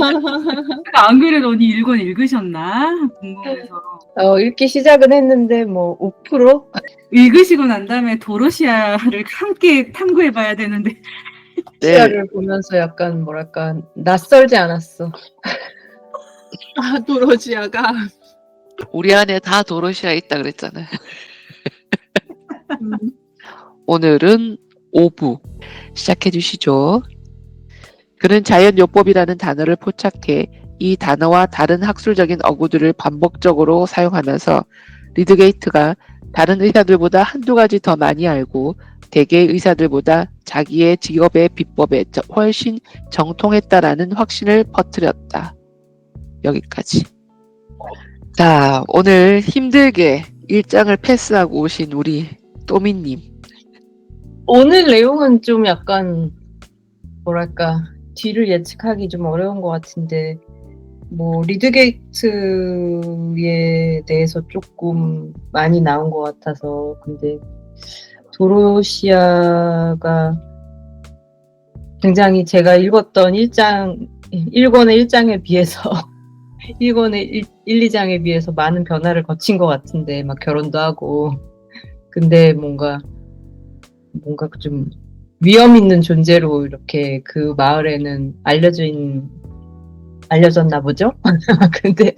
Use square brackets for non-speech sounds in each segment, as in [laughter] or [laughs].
[laughs] 안 그래도 언니 읽건 읽으셨나? 궁금해서. 어, 읽기 시작은 했는데 뭐 5%? 읽으시고 난 다음에 도로시아를 함께 탐구해봐야 되는데 네. 시야를 보면서 약간 뭐랄까 낯설지 않았어. [laughs] 아, 도로시아가. 우리 안에 다 도로시아 있다 그랬잖아요. 음, [laughs] 오늘은 5부 시작해 주시죠. 그는 자연요법이라는 단어를 포착해 이 단어와 다른 학술적인 어구들을 반복적으로 사용하면서 리드게이트가 다른 의사들보다 한두 가지 더 많이 알고 대개 의사들보다 자기의 직업의 비법에 저- 훨씬 정통했다라는 확신을 퍼뜨렸다. 여기까지. 자, 오늘 힘들게 일장을 패스하고 오신 우리 또미님. 오늘 내용은 좀 약간 뭐랄까 뒤를 예측하기 좀 어려운 것 같은데 뭐 리드게이트에 대해서 조금 많이 나온 것 같아서 근데 도로시아가 굉장히 제가 읽었던 1장 1권의 1장에 비해서 1권의 1, 2장에 비해서 많은 변화를 거친 것 같은데 막 결혼도 하고. 근데 뭔가 뭔가 좀 위험 있는 존재로 이렇게 그 마을에는 알려진 알려졌나 보죠. [laughs] 근데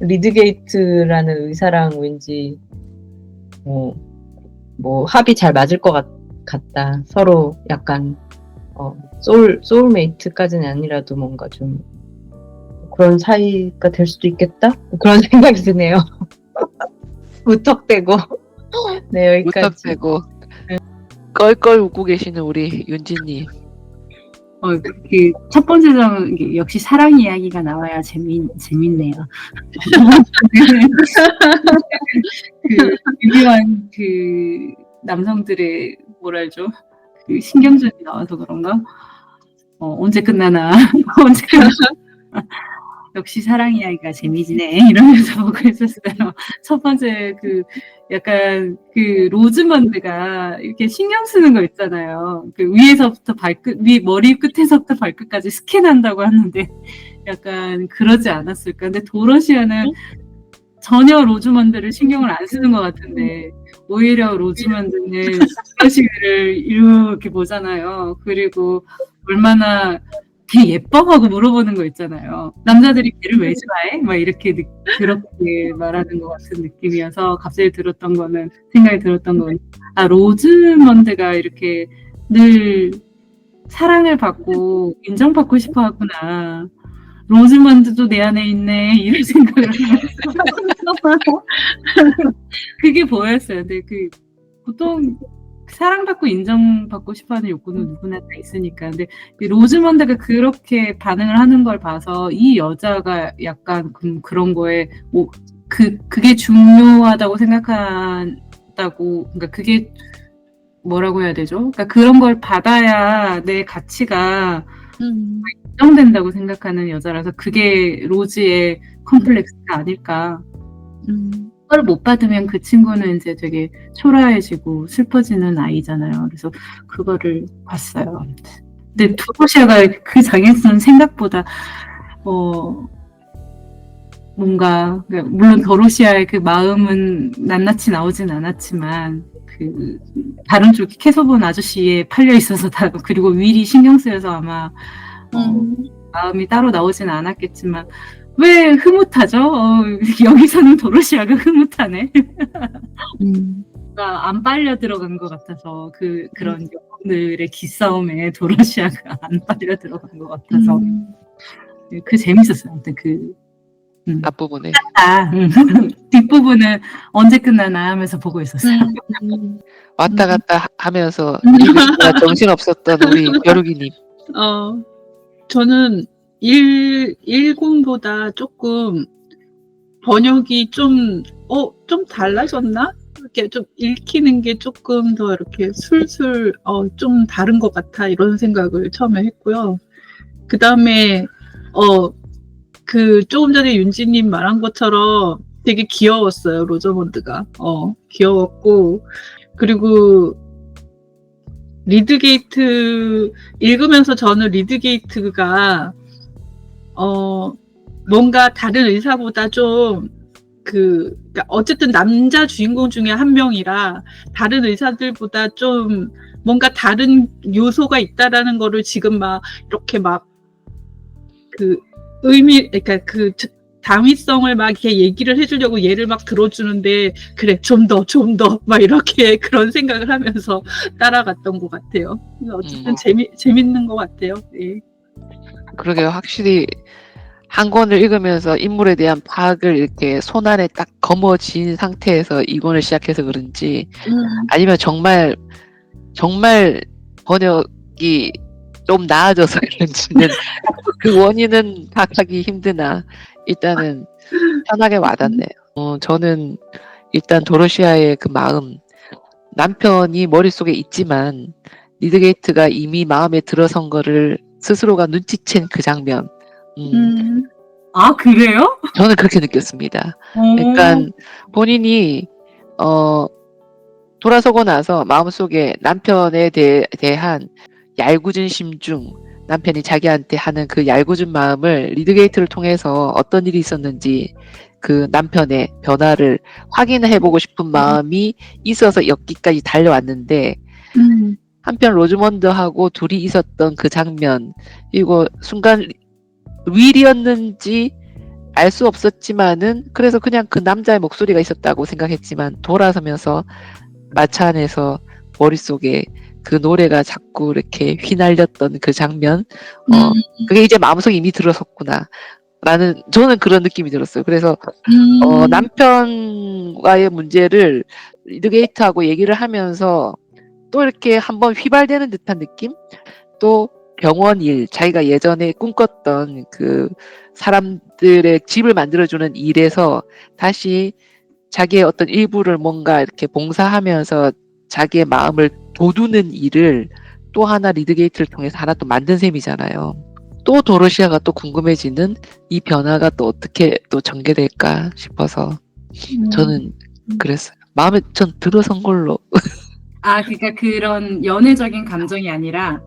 리드게이트라는 의사랑 왠지 뭐, 뭐 합이 잘 맞을 것 같, 같다. 서로 약간 어, 소울 소울메이트까지는 아니라도 뭔가 좀 그런 사이가 될 수도 있겠다. 그런 [laughs] 생각이 드네요. [laughs] 무턱대고 네 여기까지. 무턱대고 껄껄 웃고 계시는 우리 윤지님. 어, 그 첫 번째 이게 역시 사랑 이야기가 나와야 재미 재밌네요. 그 유리한 그 남성들의 뭐랄죠 그 신경전이 나와서 그런가? 어, 언제 끝나나 [laughs] 언제 끝나나 역시 사랑 이야기가 재미지네 이러면서 보고 있었어요. 첫 번째 그 약간 그 로즈먼드가 이렇게 신경 쓰는 거 있잖아요. 그 위에서부터 발끝, 위 머리 끝에서부터 발끝까지 스캔한다고 하는데 [laughs] 약간 그러지 않았을까. 근데 도러시아는 전혀 로즈먼드를 신경을 안 쓰는 것 같은데 오히려 로즈먼드는 [laughs] 도러시아를 이렇게 보잖아요. 그리고 얼마나 걔 예뻐? 하고 물어보는 거 있잖아요. 남자들이 걔를 왜 좋아해? 막 이렇게 느- 그렇게 말하는 것 같은 느낌이어서 갑자기 들었던 거는 생각이 들었던 거는 아 로즈먼드가 이렇게 늘 사랑을 받고 [laughs] 인정받고 싶어 하구나. 로즈먼드도 내 안에 있네 이런 생각을 하면서 [laughs] 그게 보였어요. 근데 그 보통 사랑받고 인정받고 싶어하는 욕구는 누구나 다 있으니까. 근데 이 로즈먼드가 그렇게 반응을 하는 걸 봐서 이 여자가 약간 그, 그런 거에 뭐 그 그게 중요하다고 생각한다고 그러니까 그게 뭐라고 해야 되죠? 그러니까 그런 걸 받아야 내 가치가 음, 인정된다고 생각하는 여자라서 그게 로즈의 컴플렉스가 아닐까. 음, 그걸 못 받으면 그 친구는 이제 되게 초라해지고 슬퍼지는 아이잖아요. 그래서 그거를 봤어요. 근데 도로시아가 그 장에서는 생각보다 어 뭔가 그러니까 물론 도로시아의 그 마음은 낱낱이 나오진 않았지만 그 다른 쪽 캐서본 아저씨에 팔려 있어서 다 [laughs] 그리고 윌이 신경 쓰여서 아마 어, 음. 마음이 따로 나오진 않았겠지만 왜 흐뭇하죠? 어, [laughs] 여기서는 도로시아가 흐뭇하네. 음. 안 빨려 들어간 것 같아서 그 그런 여성들의 기싸움에 도로시아가 [laughs] 안 빨려 들어간 것 같아서 음. 그 재밌었어요. 아무튼 그 음. 앞부분에 아, 음. [laughs] 뒷부분은 언제 끝나나 하면서 보고 있었어요. 음. 왔다 갔다 하- 하면서 음. 정신 없었던 우리 벼룩이님. 어, 저는 1, 10보다 조금 번역이 좀, 어, 좀 달라졌나? 이렇게 좀 읽히는 게 조금 더 이렇게 술술, 어, 좀 다른 것 같아. 이런 생각을 처음에 했고요. 그 다음에, 어, 그 조금 전에 윤지님 말한 것처럼 되게 귀여웠어요. 로저먼드가. 어, 귀여웠고. 그리고 리드게이트 읽으면서 저는 리드게이트가 어, 뭔가 다른 의사보다 좀, 그, 그러니까 어쨌든 남자 주인공 중에 한 명이라 다른 의사들보다 좀 뭔가 다른 요소가 있다라는 거를 지금 막 이렇게 막 그 의미, 그러니까 그 당위성을 막 이렇게 얘기를 해주려고 얘를 막 들어주는데 그래 좀 더 좀 더 막 이렇게 [laughs] 그런 생각을 하면서 따라갔던 것 같아요. 어쨌든 음. 재미 재밌는 것 같아요. 예. 그러게요. 확실히 한 권을 읽으면서 인물에 대한 파악을 이렇게 손 안에 딱 거머쥔 상태에서 이 권을 시작해서 그런지 아니면 정말 정말 번역이 좀 나아져서 [laughs] 그런지는 그 원인은 파악하기 힘드나 일단은 편하게 와닿네요. 어, 저는 일단 도로시아의 그 마음 남편이 머릿속에 있지만 리드게이트가 이미 마음에 들어선 거를 스스로가 눈치챈 그 장면 음, 음. 아 그래요? 저는 그렇게 느꼈습니다. 어. 그러니까 본인이 어 돌아서고 나서 마음속에 남편에 대, 대한 얄궂은 심중 남편이 자기한테 하는 그 얄궂은 마음을 리드게이트를 통해서 어떤 일이 있었는지 그 남편의 변화를 확인해 보고 싶은 마음이 있어서 여기까지 달려왔는데 음. 한편 로즈먼드하고 둘이 있었던 그 장면 이거 순간 윌이었는지 알 수 없었지만은 그래서 그냥 그 남자의 목소리가 있었다고 생각했지만 돌아서면서 마차 안에서 머릿속에 그 노래가 자꾸 이렇게 휘날렸던 그 장면 어 음. 그게 이제 마음속에 이미 들어섰구나 라는 저는 그런 느낌이 들었어요 그래서 음. 어, 남편과의 문제를 리드게이트하고 얘기를 하면서 또 이렇게 한번 휘발되는 듯한 느낌? 또 병원 일, 자기가 예전에 꿈꿨던 그 사람들의 집을 만들어주는 일에서 다시 자기의 어떤 일부를 뭔가 이렇게 봉사하면서 자기의 마음을 돋우는 일을 또 하나 리드게이트를 통해서 하나 또 만든 셈이잖아요. 또 도로시아가 또 궁금해지는 이 변화가 또 어떻게 또 전개될까 싶어서 음. 저는 그랬어요. 마음에 전 들어선 걸로. [laughs] 아 그러니까 그런 연애적인 감정이 아니라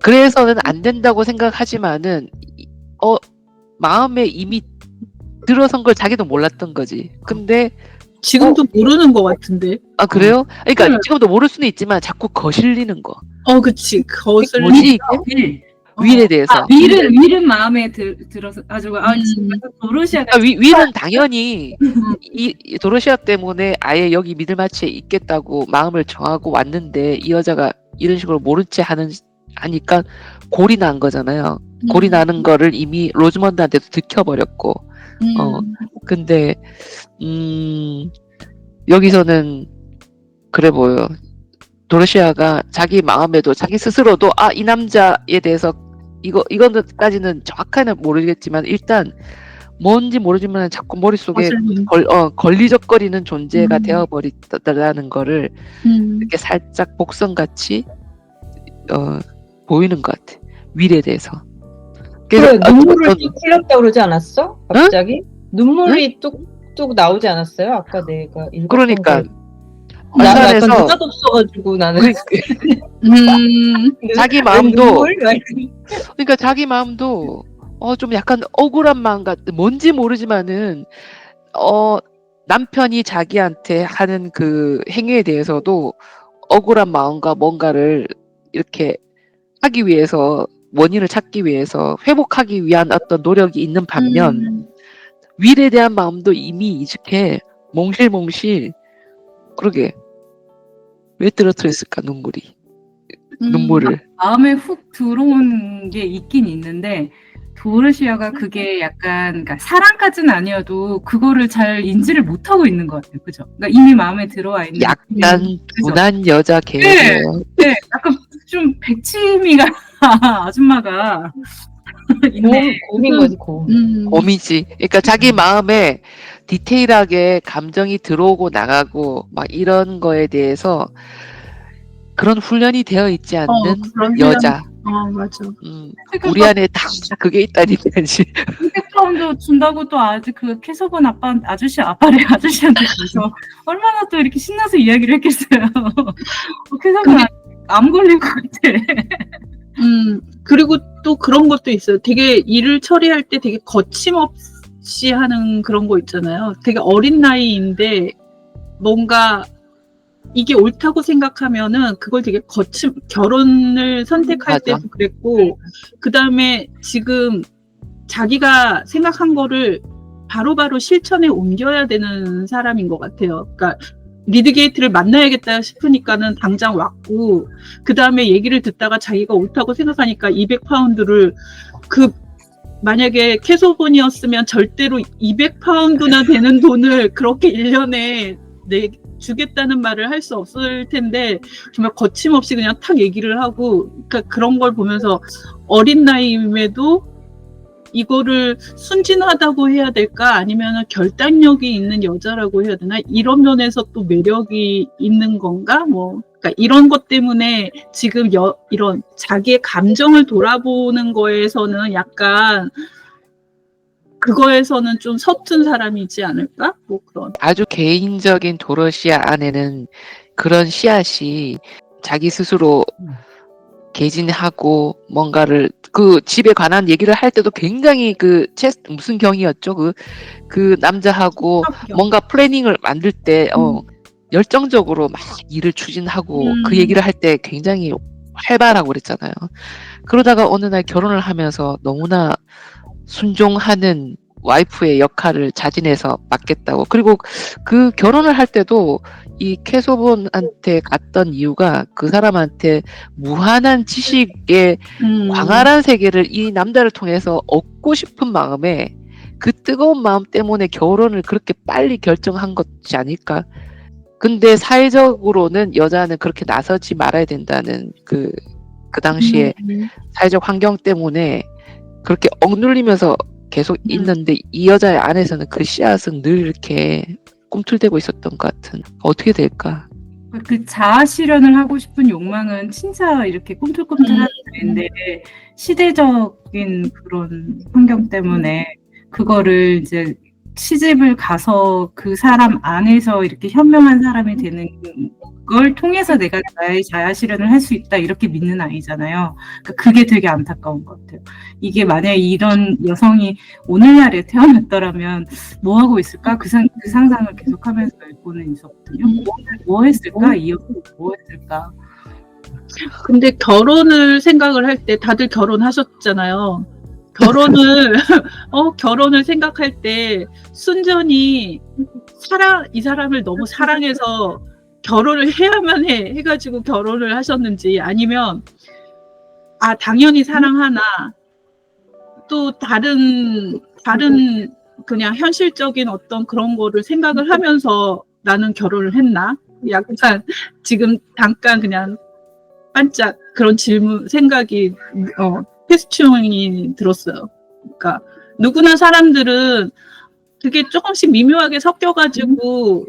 그래서는 안 된다고 생각하지만은 이- 어 마음에 이미 들어선 걸 자기도 몰랐던 거지. 근데 지금도 모르는 것 같은데. 아 그래요? 그러니까 네. 지금도 모를 수는 있지만 자꾸 거실리는 거. 어, 그치. 거슬. 뭐지 이게? 윌. 윌에 대해서. 아, 윌은 윌은 마음에 들, 들어서 가지고 아 음. 지금 도로시아가 그러니까 위, 위는 당연히 이, 이 도로시아 때문에 아예 여기 미들마치에 있겠다고 마음을 정하고 왔는데 이 여자가 이런 식으로 모른 채 하는 하니까 골이 난 거잖아요. 골이 나는 거를 이미 로즈먼드한테도 들켜버렸고 음. 어. 근데 음 여기서는 그래 보여. 도로시아가 자기 마음에도 자기 스스로도 아 이 남자에 대해서 이거 이거까지는 정확하게는 모르겠지만 일단 뭔지 모르지만 자꾸 머릿속에. 걸, 어, 걸리적거리는 존재가 음. 되어버렸다라는 거를 음. 이렇게 살짝 복선같이 어, 보이는 것 같아. 윌에 대해서. 그래, 아, 눈물을 전- 뚝 흘렸다 그러지 않았어? 갑자기? 눈물이 뚝뚝 나오지 않았어요? 아까 내가 그러니까 거. 나 약간 안산에서 누가 없어가지고 나는 음. [laughs] 자기 마음도 눈물? 막 이렇게. 그러니까 자기 마음도 어 좀 약간 억울한 마음 같 뭔지 모르지만은 어 남편이 자기한테 하는 그 행위에 대해서도 억울한 마음과 뭔가를 이렇게 하기 위해서 원인을 찾기 위해서 회복하기 위한 어떤 노력이 있는 반면 음. 윌에 대한 마음도 이미 이직해 몽실몽실 그러게 왜 떨어뜨렸을까 눈물이 음. 눈물을 마음에 훅 들어온 게 있긴 있는데 도르시아가 그게 약간 그러니까 사랑까지는 아니어도 그거를 잘 인지를 못하고 있는 것 같아요. 그죠? 그러니까 이미 마음에 들어와 있는 약간? 둔한 여자 개예요. 네, 약간 좀 백치미가 [laughs] 아줌마가 곰, 있네. 곰인 거지 곰. 음. 곰이지. 그러니까 자기 마음에 디테일하게 감정이 들어오고 나가고 막 이런 거에 대해서 그런 훈련이 되어 있지 않는 어, 여자. 어, 맞아. 음, 그러니까 우리 안에 다 그게 있다니까지. 백파운드 준다고 또 아직 그 캐서본 아빠 아저씨 아빠를 아저씨한테 줘서 얼마나 또 이렇게 신나서 이야기를 했겠어요. 어, 캐서본 그게- 암 걸린 것 같아. 음. 그리고 또 그런 것도 있어요. 되게 일을 처리할 때 되게 거침없이 하는 그런 거 있잖아요. 되게 어린 나이인데 뭔가 이게 옳다고 생각하면은 그걸 되게 거침 결혼을 선택할 맞아. 때도 그랬고 그 다음에 지금 자기가 생각한 거를 바로 바로 실천에 옮겨야 되는 사람인 것 같아요. 그러니까 리드게이트를 만나야겠다 싶으니까는 당장 왔고 그 다음에 얘기를 듣다가 자기가 옳다고 생각하니까 200파운드를 그 만약에 캐소본이었으면 절대로 200파운드나 되는 돈을 그렇게 1년에 내 주겠다는 말을 할 수 없을 텐데 정말 거침없이 그냥 탁 얘기를 하고 그러니까 그런 걸 보면서 어린 나이임에도 이거를 순진하다고 해야 될까? 아니면 결단력이 있는 여자라고 해야 되나? 이런 면에서 또 매력이 있는 건가? 뭐 그러니까 이런 것 때문에 지금 여, 이런 자기의 감정을 돌아보는 거에서는 약간 그거에서는 좀 서툰 사람이지 않을까? 뭐 그런. 아주 개인적인 도러시아 안에는 그런 씨앗이 자기 스스로 개진하고 뭔가를 그 집에 관한 얘기를 할 때도 굉장히 그 체스 무슨 경이었죠? 그 그 남자하고 합격. 뭔가 플래닝을 만들 때 어, 열정적으로 막 일을 추진하고 음. 그 얘기를 할 때 굉장히 활발하고 그랬잖아요. 그러다가 어느 날 결혼을 하면서 너무나 순종하는 와이프의 역할을 자진해서 맡겠다고. 그리고 그 결혼을 할 때도 이 캐소본한테 갔던 이유가 그 사람한테 무한한 지식의 음. 광활한 세계를 이 남자를 통해서 얻고 싶은 마음에 그 뜨거운 마음 때문에 결혼을 그렇게 빨리 결정한 것이 아닐까. 근데 사회적으로는 여자는 그렇게 나서지 말아야 된다는 그, 그 당시에 음. 사회적 환경 때문에 그렇게 억눌리면서 계속 음. 있는데 이 여자의 안에서는 그 씨앗은 늘 이렇게 꿈틀대고 있었던 것 같은 어떻게 될까? 그 자아 실현을 하고 싶은 욕망은 진짜 이렇게 꿈틀꿈틀한 인데 시대적인 그런 환경 때문에 그거를 이제 시집을 가서 그 사람 안에서 이렇게 현명한 사람이 되는 걸 통해서 내가 나의 자아 실현을 할 수 있다 이렇게 믿는 아이잖아요. 그러니까 그게 되게 안타까운 것 같아요. 이게 만약에 이런 여성이 오늘날에 태어났더라면 뭐 하고 있을까? 그, 상, 그 상상을 계속하면서 읽고는 있었거든요. 음. 뭐, 뭐 했을까? 이 여성이 뭐 했을까? 근데 결혼을 생각을 할 때 다들 결혼하셨잖아요. 결혼을 [laughs] 어 결혼을 생각할 때 순전히 사랑 이 사람을 너무 사랑해서 결혼을 해야만 해 해가지고 결혼을 하셨는지 아니면 아 당연히 사랑하나? 또 다른 다른 그냥 현실적인 어떤 그런 거를 생각을 하면서 나는 결혼을 했나? 약간 지금 잠깐 그냥 반짝 그런 질문 생각이 어 퀘스천이 들었어요. 그러니까 누구나 사람들은 그게 조금씩 미묘하게 섞여가지고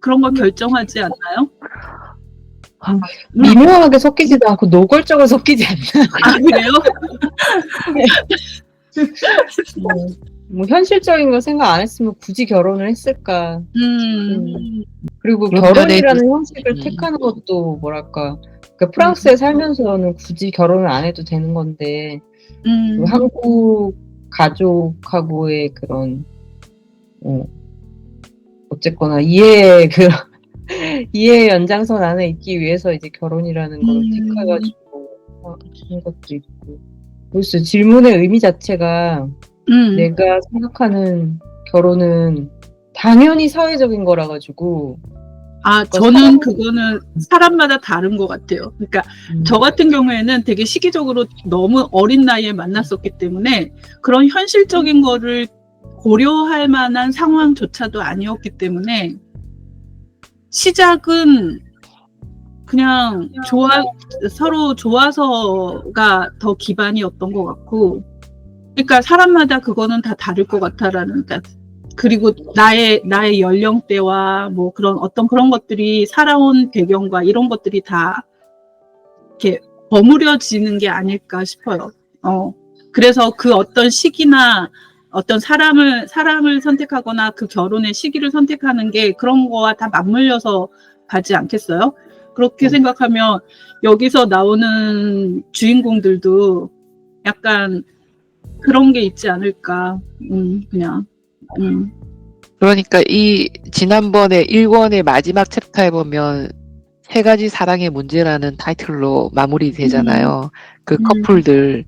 그런 걸 결정하지 않나요? 미묘하게 섞이지도 않고 노골적으로 섞이지 않나. 아 그래요? 뭐, 뭐 현실적인 거 생각 안 했으면 굳이 결혼을 했을까. 음, 그리고 결혼이라는 면에 형식을 음. 택하는 것도 뭐랄까. 그러니까 프랑스에 살면서는 굳이 결혼을 안 해도 되는 건데 음, 그 한국 가족하고의 그런 어, 어쨌거나 이해 그 [laughs] 이해 연장선 안에 있기 위해서 이제 결혼이라는 걸 음. 택해가지고 하는 것도 있고. 글쎄 질문의 의미 자체가 음, 내가 생각하는 결혼은 당연히 사회적인 거라 가지고 아 저는 그거는 사람마다 다른 것 같아요. 그러니까 음. 저 같은 경우에는 되게 시기적으로 너무 어린 나이에 만났었기 때문에 그런 현실적인 거를 고려할 만한 상황조차도 아니었기 때문에 시작은 그냥 좋아 서로 좋아서가 더 기반이었던 것 같고 그러니까 사람마다 그거는 다 다를 것 같아라는 그러니까 그리고 나의 나의 연령대와 뭐 그런 어떤 그런 것들이 살아온 배경과 이런 것들이 다 이렇게 버무려지는 게 아닐까 싶어요. 어. 그래서 그 어떤 시기나 어떤 사람을 사람을 선택하거나 그 결혼의 시기를 선택하는 게 그런 거와 다 맞물려서 가지 않겠어요? 그렇게 음. 생각하면 여기서 나오는 주인공들도 약간 그런 게 있지 않을까. 음, 그냥. 음. 그러니까 이 지난번에 1권의 마지막 챕터에 보면 세 가지 사랑의 문제라는 타이틀로 마무리되잖아요. 그 음. 커플들.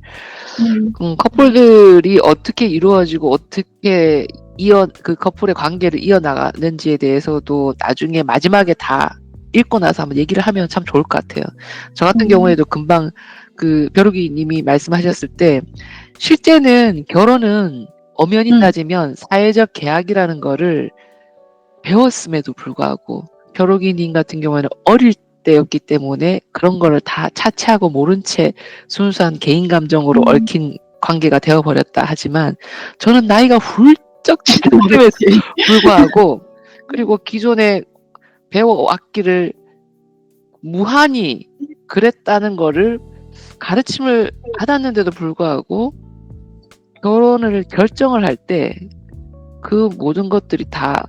음. 음, 커플들이 어떻게 이루어지고 어떻게 이어 그 커플의 관계를 이어나가는지에 대해서도 나중에 마지막에 다 읽고 나서 한번 얘기를 하면 참 좋을 것 같아요. 저 같은 음. 경우에도 금방 그 벼룩이 님이 말씀하셨을 때 실제는 결혼은 엄연히 음. 따지면 사회적 계약이라는 거를 배웠음에도 불구하고 벼룩이님 같은 경우에는 어릴 때였기 때문에 그런 거를 다 차치하고 모른 채 순수한 개인 감정으로 음. 얽힌 관계가 되어버렸다 하지만 저는 나이가 훌쩍 지름에도 [laughs] 불구하고 그리고 기존에 배워왔기를 무한히 그랬다는 거를 가르침을 받았는데도 불구하고 결혼을 결정을 할 때 그 모든 것들이 다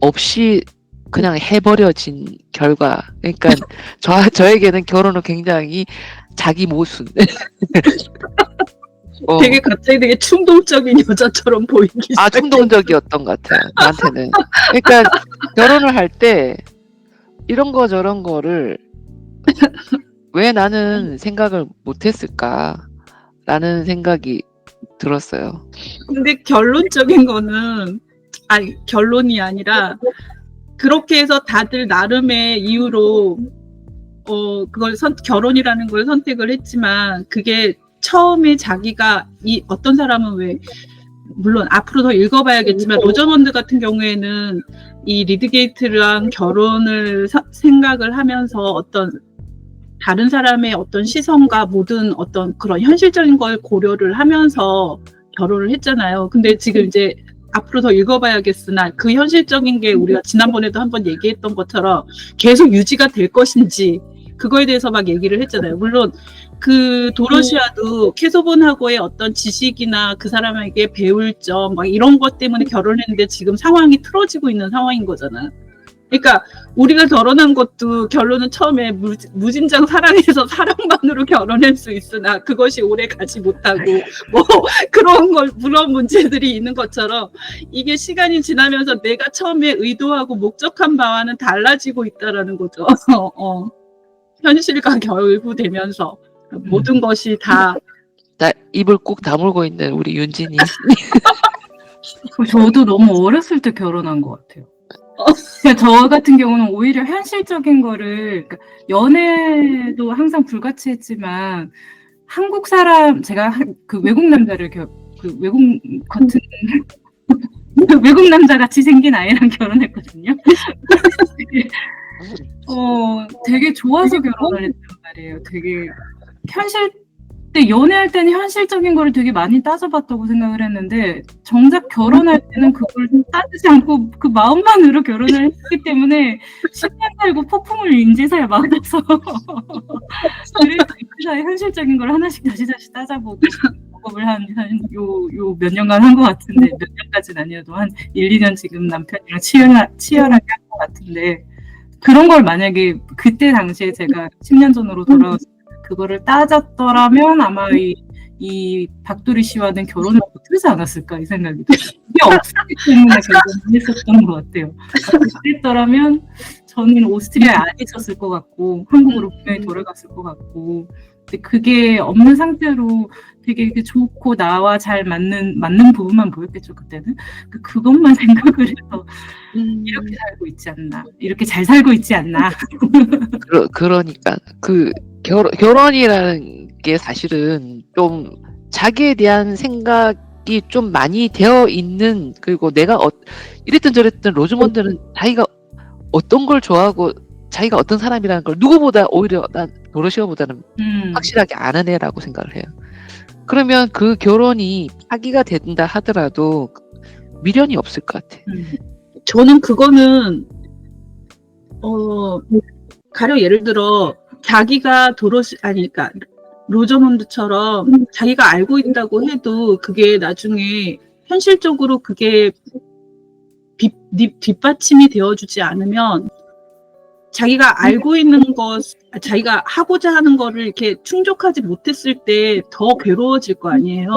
없이 그냥 해버려진 결과 그러니까 [laughs] 저, 저에게는 결혼은 굉장히 자기 모순 [laughs] 어. 되게 갑자기 되게 충동적인 여자처럼 보이기 아 시작해. 충동적이었던 것 같아요 나한테는 그러니까 결혼을 할 때 이런 거 저런 거를 왜 나는 생각을 못했을까라는 생각이 들었어요. 근데 결론적인 거는 아니 결론이 아니라 그렇게 해서 다들 나름의 이유로 어 그걸 선 결혼이라는 걸 선택을 했지만 그게 처음에 자기가 이 어떤 사람은 왜 물론 앞으로 더 읽어봐야겠지만 로저먼드 같은 경우에는 이 리드게이트랑 결혼을 사- 생각을 하면서 어떤 다른 사람의 어떤 시선과 모든 어떤 그런 현실적인 걸 고려를 하면서 결혼을 했잖아요. 근데 지금 이제 앞으로 더 읽어봐야겠으나 그 현실적인 게 우리가 지난번에도 한번 얘기했던 것처럼 계속 유지가 될 것인지 그거에 대해서 막 얘기를 했잖아요. 물론 그 도러시아도 캐소본하고의 어떤 지식이나 그 사람에게 배울 점 막 이런 것 때문에 결혼했는데 지금 상황이 틀어지고 있는 상황인 거잖아. 그러니까 우리가 결혼한 것도 결론은 처음에 무, 무진장 사랑해서 사랑만으로 결혼할 수 있으나 그것이 오래 가지 못하고 뭐 [laughs] 그런 걸 그런 문제들이 있는 것처럼 이게 시간이 지나면서 내가 처음에 의도하고 목적한 바와는 달라지고 있다라는 거죠. [laughs] 어, 현실과 결부되면서 모든 것이 다 나 입을 꾹 다물고 있는 우리 윤진이 [laughs] 저도 너무 어렸을 때 결혼한 것 같아요. 그러니까 저 같은 경우는 오히려 현실적인 거를 그러니까 연애도 항상 불가치했지만 한국 사람 제가 한- 그 외국 남자를 겨, 그 외국 같은 [laughs] 외국 남자 같이 생긴 아이랑 결혼했거든요. [laughs] 어 되게 좋아서 결혼을 했단 말이에요. 되게 현실 때 연애할 때는 현실적인 거를 되게 많이 따져봤다고 생각을 했는데 정작 결혼할 때는 그걸 따지지 않고 그 마음만으로 결혼을 했기 때문에 10년 살고 폭풍을 인제살 맞아서 그래서 현실적인 걸 하나씩 다시 다시 따져보고 작업을 한요요 몇 년간 한 것 같은데 몇 년까지는 아니어도 한 1, 2년 지금 남편이랑 치열하, 치열하게 한 것 같은데 그런 걸 만약에 그때 당시에 제가 10년 전으로 돌아와서 그거를 따졌더라면 아마 이, 이 박도리 씨와는 결혼을 못하지 않았을까 이 생각이 들어요. 이게 없었기 때문에 결혼을 했었던 것 같아요. 그랬더라면 저는 오스트리아에 안 있었을 것 같고 한국으로 분명히 돌아갔을 것 같고 근데 그게 없는 상태로 되게 이렇게 좋고 나와 잘 맞는 맞는 부분만 보였겠죠 그때는. 그 그것만 [laughs] 생각을 해서 이렇게 살고 있지 않나 이렇게 잘 살고 있지 않나. 그러, 그러니까. 그 결, 결혼이라는 게 사실은 좀 자기에 대한 생각이 좀 많이 되어 있는 그리고 내가 어, 이랬든 저랬든 로즈먼드는 자기가 어떤 걸 좋아하고 자기가 어떤 사람이라는 걸 누구보다 오히려 난 도로시아보다는 음. 확실하게 아는 애라고 생각을 해요. 그러면 그 결혼이 파기가 된다 하더라도 미련이 없을 것 같아. 음. 저는 그거는 어 가령 예를 들어 자기가 도로시 아니 그러니까 로저먼드처럼 자기가 알고 있다고 해도 그게 나중에 현실적으로 그게 뒷, 뒷- 뒷받침이 되어주지 않으면 자기가 알고 있는 것, 자기가 하고자 하는 거를 이렇게 충족하지 못했을 때 더 괴로워질 거 아니에요.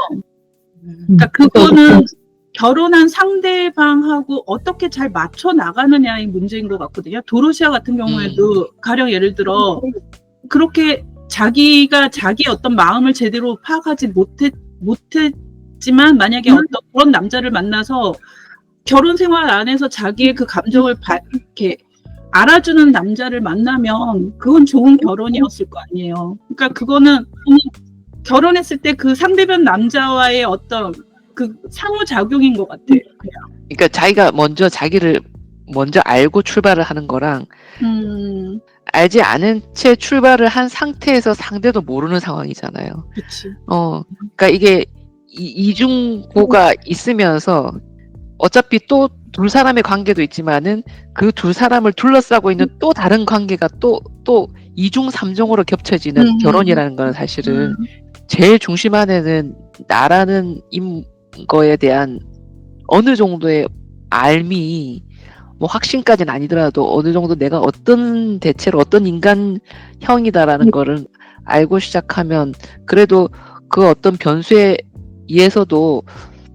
그러니까 그거는 결혼한 상대방하고 어떻게 잘 맞춰 나가느냐의 문제인 것 같거든요. 도로시아 같은 경우에도 가령 예를 들어 그렇게 자기가 자기 어떤 마음을 제대로 파악하지 못했 못했지만 만약에 어떤 그런 남자를 만나서 결혼 생활 안에서 자기의 그 감정을 바, 이렇게 알아주는 남자를 만나면 그건 좋은 결혼이었을 거 아니에요. 그러니까 그거는 결혼했을 때 그 상대편 남자와의 어떤 그 상호작용인 것 같아요. 그냥. 그러니까 자기가 먼저 자기를 먼저 알고 출발을 하는 거랑 음, 알지 않은 채 출발을 한 상태에서 상대도 모르는 상황이잖아요. 그치. 어, 그러니까 이게 이, 이중고가 있으면서 어차피 또 둘 사람의 관계도 있지만은 그두 사람을 둘러싸고 있는 또 다른 관계가 또 또 이중 삼중으로 겹쳐지는 음. 결혼이라는 거는 사실은 음, 제일 중심 안에는 나라는 임 거에 대한 어느 정도의 알미 뭐 확신까지는 아니더라도 어느 정도 내가 어떤 대체로 어떤 인간형이다라는 음. 거를 알고 시작하면 그래도 그 어떤 변수에 의해서도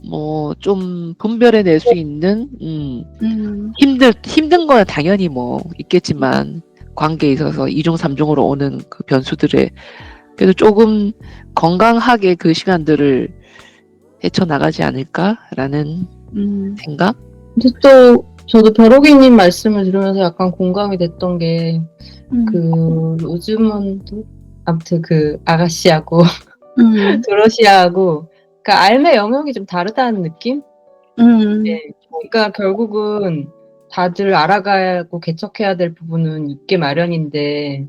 뭐 좀 분별해 낼 수 있는 음 음, 힘들 힘든 거는 당연히 뭐 있겠지만 관계에 있어서 이중 삼중으로 오는 그 변수들에 그래도 조금 건강하게 그 시간들을 헤쳐 나가지 않을까라는 음, 생각. 근데 또 저도 벼룩이님 말씀을 들으면서 약간 공감이 됐던 게 음, 그 로즈먼드 아무튼 그 아가씨하고 음, [laughs] 드러시아하고 그 알매 영역이 좀 다르다는 느낌? 음, 네. 그러니까 결국은 다들 알아가고 개척해야 될 부분은 있게 마련인데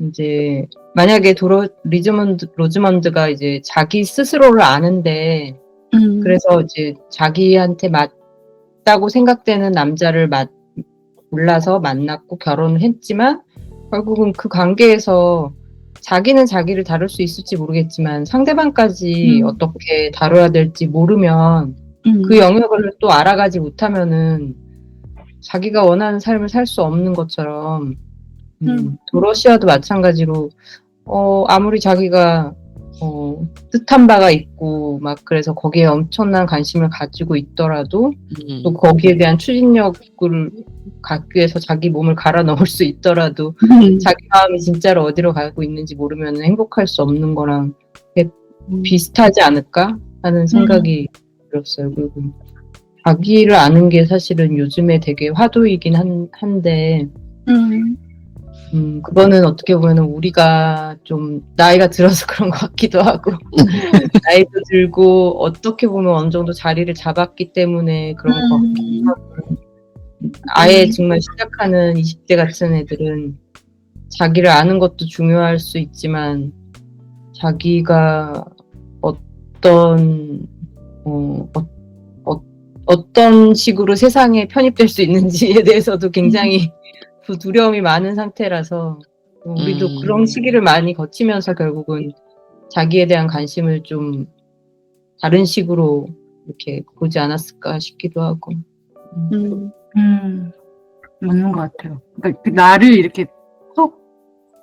이제 만약에 도로 리즈먼드 로즈먼드가 이제 자기 스스로를 아는데 음, 그래서 이제 자기한테 맞 다고 생각되는 남자를 맞, 몰라서 만났고 결혼을 했지만 결국은 그 관계에서 자기는 자기를 다룰 수 있을지 모르겠지만 상대방까지 음. 어떻게 다뤄야 될지 모르면 음, 그 영역을 또 알아가지 못하면은 자기가 원하는 삶을 살 수 없는 것처럼 음, 음. 도러시아도 마찬가지로 어 아무리 자기가 어 뜻한 바가 있고 막 그래서 거기에 엄청난 관심을 가지고 있더라도 음. 또 거기에 대한 추진력을 갖기 위해서 자기 몸을 갈아 넣을 수 있더라도 음, 자기 마음이 진짜로 어디로 가고 있는지 모르면 행복할 수 없는 거랑 비슷하지 않을까? 하는 생각이 들었어요. 그리고 자기를 아는 게 사실은 요즘에 되게 화두이긴 한, 한데 음, 음, 그거는 어떻게 보면 우리가 좀 나이가 들어서 [laughs] 그런 것 같기도 하고 [laughs] 나이도 들고 어떻게 보면 어느 정도 자리를 잡았기 때문에 그런 것 같기도 하고 아예 음. 정말 시작하는 20대 같은 애들은 자기를 아는 것도 중요할 수 있지만 자기가 어떤 어, 어, 어떤 식으로 세상에 편입될 수 있는지에 대해서도 굉장히 그 두려움이 많은 상태라서 우리도 음. 그런 시기를 많이 거치면서 결국은 자기에 대한 관심을 좀 다른 식으로 이렇게 보지 않았을까 싶기도 하고. 음, 음, 맞는 것 같아요. 그러니까 그 나를 이렇게 쏙,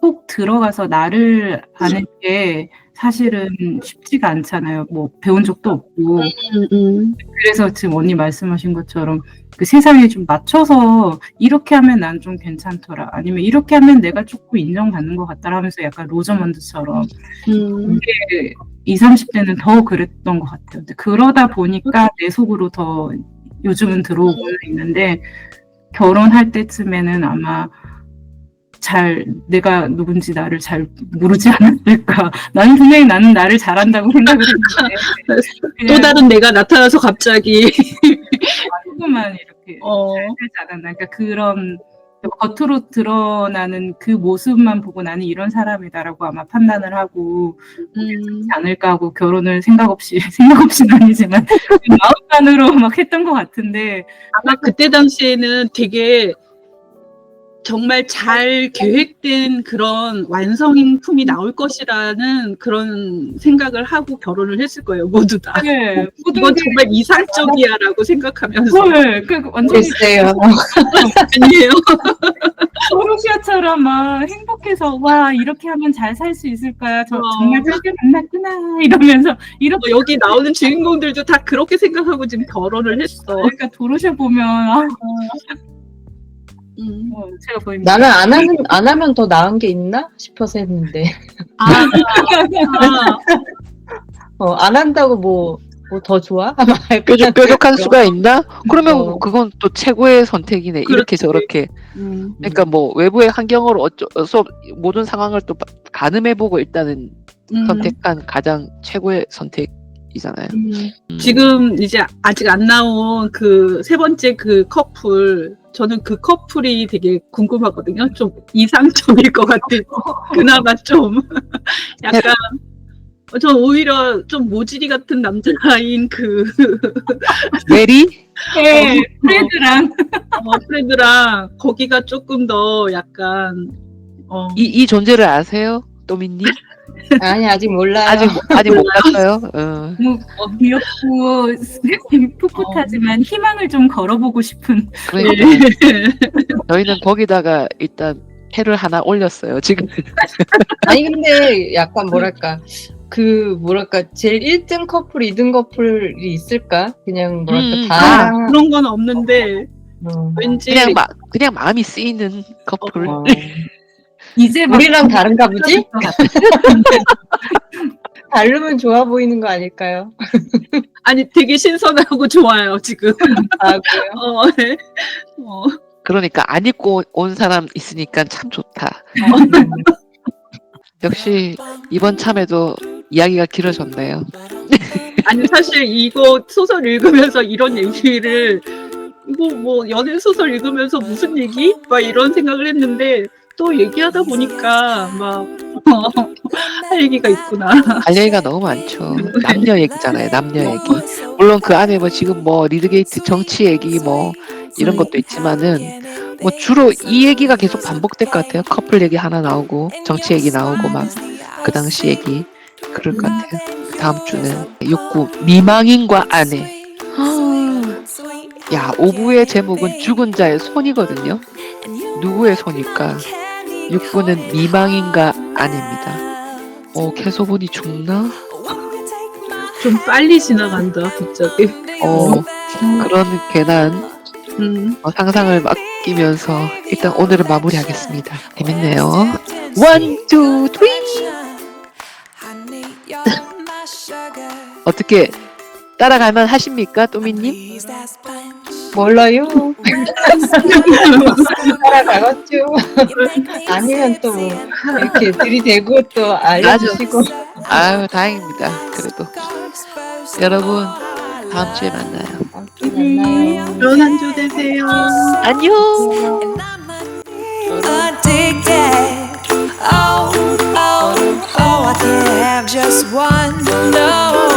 쏙 들어가서 나를 아는 게 사실은 쉽지가 않잖아요. 뭐 배운 적도 없고. 음, 음, 그래서 지금 언니 말씀하신 것처럼 그 세상에 좀 맞춰서 이렇게 하면 난 좀 괜찮더라. 아니면 이렇게 하면 내가 조금 인정받는 것 같더라 하면서 약간 로저먼드처럼 음, 20, 30대는 더 그랬던 것 같아요. 근데 그러다 보니까 내 속으로 더 요즘은 들어오고 있는데 결혼할 때쯤에는 아마 잘 내가 누군지 나를 잘 모르지 않았을까. [laughs] 나는 분명히 나는 나를 잘한다고 생각을 했는데 [laughs] 또 다른 내가 나타나서 갑자기 조금만 이렇게 어, 하지 않았나. 그러니까 그런 겉으로 드러나는 그 모습만 보고 나는 이런 사람이다라고 아마 판단을 하고 음, 하지 않을까 하고 결혼을 생각 없이 [laughs] 생각 없이는 아니지만 [laughs] 마음만으로 막 했던 것 같은데. 아마 그때 당시에는 되게 정말 잘 계획된 그런 완성품이 나올 것이라는 그런 생각을 하고 결혼을 했을 거예요, 모두 다. 네, 이건 정말 이상적이야라고 생각하면서 네, 그 완전히 글쎄요. 아니에요. 도로시아처럼 막 행복해서 와 이렇게 하면 잘 살 수 있을 거야. 저 어. 정말 짧게 만났구나 이러면서 이렇게 뭐 여기 나오는 주인공들도 다 그렇게 생각하고 지금 결혼을 했어. 그러니까 도로시아 보면 아, 음. 어, 제가 보입니다. 나는 안 하는 안 하면 더 나은 게 있나 싶어서 했는데 아, 아, [laughs] 어, 안 한다고 뭐 뭐 더 좋아? [laughs] 뾰족, 뾰족한 수가 있나? 그러면 어. 그건 또 최고의 선택이네. 이렇게 그렇지. 저렇게. 음. 그러니까 뭐 외부의 환경으로 어쩌서 모든 상황을 또 바- 가늠해보고 일단은 음. 선택한 가장 최고의 선택 이잖아요. 음. 음. 지금 이제 아직 안 나온 그 세 번째 그 커플 저는 그 커플이 되게 궁금하거든요. 좀 이상적일 것 같은 [laughs] 그나마 좀 [laughs] 약간 전 오히려 좀 모질이 같은 남자인 그 [laughs] 메리? 네, 프레드랑 어, 프레드랑 거기가 조금 더 약간 어, 이, 이 존재를 아세요? 또민님? 아니 아직 몰라요. 아직, 아직 못 봤어요? 어. 너무 어, 귀엽고 [laughs] 풋풋하지만 희망을 좀 걸어보고 싶은 그러니까 네. [laughs] 저희는 거기다가 일단 해를 하나 올렸어요. 지금 [laughs] 아니 근데 약간 뭐랄까 그 뭐랄까 제일 1등 커플, 2등 커플이 있을까? 그냥 뭐랄까 음, 다 아, 그런 건 없는데 어, 왠지 그냥 마, 그냥 마음이 쓰이는 커플. 어. 이제 막 우리랑 다른가 보지? [laughs] 다르면 좋아 보이는 거 아닐까요? 아니 되게 신선하고 좋아요 지금. 아 그래요? [laughs] 어, 네. 어. 그러니까 안 입고 온 사람 있으니까 참 좋다. [laughs] 역시 이번 참에도 이야기가 길어졌네요. 아니 사실 이거 소설 읽으면서 이런 얘기를 이거 뭐 연애 소설 읽으면서 무슨 얘기? 막 이런 생각을 했는데 또 얘기하다 보니까 막 [laughs] 할 얘기가 있구나. 할 얘기가 너무 많죠. 남녀 얘기잖아요. 남녀 얘기. 물론 그 안에 뭐 지금 뭐 리드게이트 정치 얘기 뭐 이런 것도 있지만은 뭐 주로 이 얘기가 계속 반복될 것 같아요. 커플 얘기 하나 나오고 정치 얘기 나오고 막 그 당시 얘기 그럴 것 같아요. 다음 주는 욕구 미망인과 아내. 야 오부의 제목은 죽은 자의 손이거든요. 누구의 손일까? 육부는 미망인과 아내입니다. 어 캐소본이 죽나? 좀 빨리 지나간다 갑자기. 어 그런 괜한 음. 어, 상상을 맡기면서 일단 오늘은 마무리하겠습니다. 재밌네요. 원, 투, 쓰리. 어떻게 따라갈만 하십니까, 또미님? 몰라요. 따라가겠죠. 아니면 또 이렇게 들이대고 또 알려주시고. 아유 다행입니다. 그래도 여러분 다음 주에 만나요. 좋은 한주 되세요. 안녕. Oh, oh, I can't have just one. No.